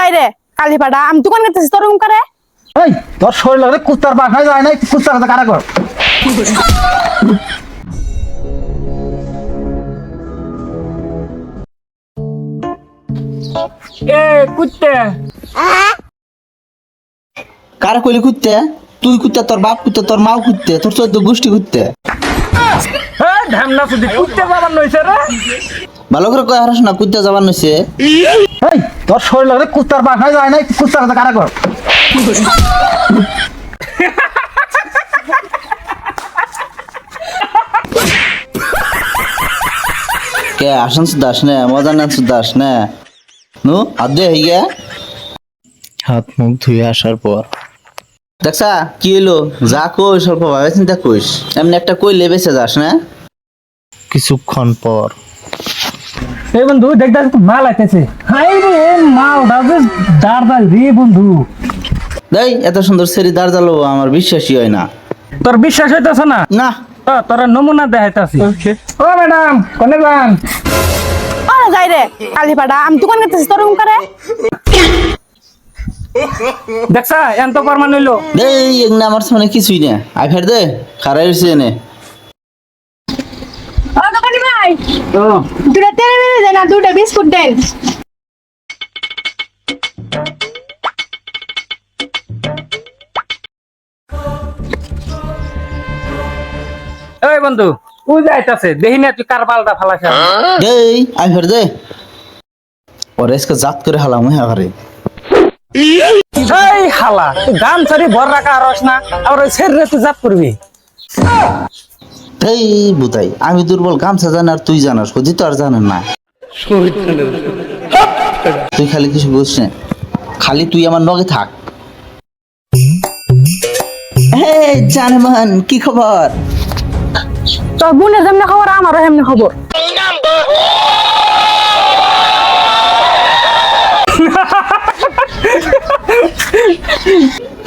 যাই রে। কালি পাড়া আমি দোকান করতেছি তোর রুম করে? এই তোর শরীর লাগে কুত্তার পাখায় যায় না কুত্তার কথা কারা কর? এ কুত্তে। কার কইলি কুত্তে? তুই কুত্তে তোর বাপ কুত্তে তোর মাও কুত্তে তোর চোদ্দ গোষ্ঠী কুত্তে। বাবার নইছে রে। ভালো করে কয় হারাস না কুত্তে যাবার নইছে। এই তোর শরীর লাগে কুত্তার পাখায় যায় না কুত্তার কথা কারা কর? কে আসন সুদাস নে মজা নেন সুদাস নে। নু হাত দিয়ে হই গে। হাত মুখ ধুয়ে আসার পর। দেখছা কি হইল? যা কই স্বল্প ভাবে চিন্তা কইস। এমনি একটা কইলে বেঁচে যাস না? কিছুক্ষণ পর। এই বন্ধু দেখ দেখ মাল আইতেছে। হাই রে মাল দাদু দাঁড় দাঁড় রে বন্ধু। দেই এত সুন্দর সেরি দাঁড় জ্বালো আমার বিশ্বাসই হয় না। তোর বিশ্বাস হইতাছে না? না। তোরা নমুনা দেখাইতাছি। ও ম্যাডাম কোনে যান? আরে যাই রে কালি পাড়া আমি দোকান করতেছি তোর রুম করে দেখছা এন তো পারমান হইল। দেই এগুলো আমার সামনে কিছুই না। আই ফের দে খারাই হয়েছে এনে। ভাই দুটা তেল মেরে দেন আর দুটা বিস্কুট দেন এই বন্ধু ও যাইতাছে? দেখি না তুই কার পালটা ফালাইছ। দেই আই ফের দে। ওরে এসকে জাত করে হালাম হ্যাঁ ঘরে এই হালা তুই গান ছাড়ি ভর রাখা রস না আর ওই ছেড়ে তুই জাত করবি। এই বুতাই আমি দুর্বল গামছা জানি আর তুই জানাস কদি তো আর জানেন না। তুই খালি কিছু বুঝছ না। খালি তুই আমার নগে থাক। এই জানমান কি খবর? তোর বোনের যেমনি খবর আমারও হেমনি খবর।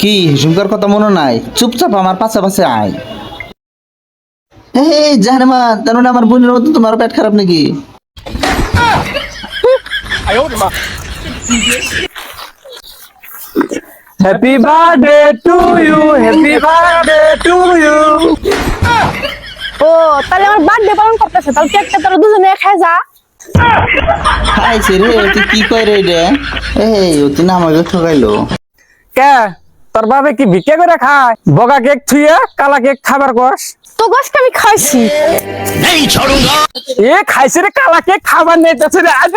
কি হিসুমকার কথা মনে নাই? চুপচাপ আমার পাশে পাশে আয়। এই জানমান তার মানে আমার বোনের মতো তোমার পেট খারাপ নাকি? Happy birthday to you happy birthday to you ও তাহলে আমার বার্থডে পালন করতেছে তাহলে কেকটা তোরা দুজনে খাই যা। খাইছে রে তুই কি কয় রে? রে এই অতি না আমাকে ঠকাইলো। কে? তোর বাবে কি ভিক্ষা করে খায়? বগা কেক থুইয়া কালা কেক খাবার কস? তো গোষ্ঠ আমি খাইছি। এ খাইছে রে কালা কেক খাবার নেই তো রে আজ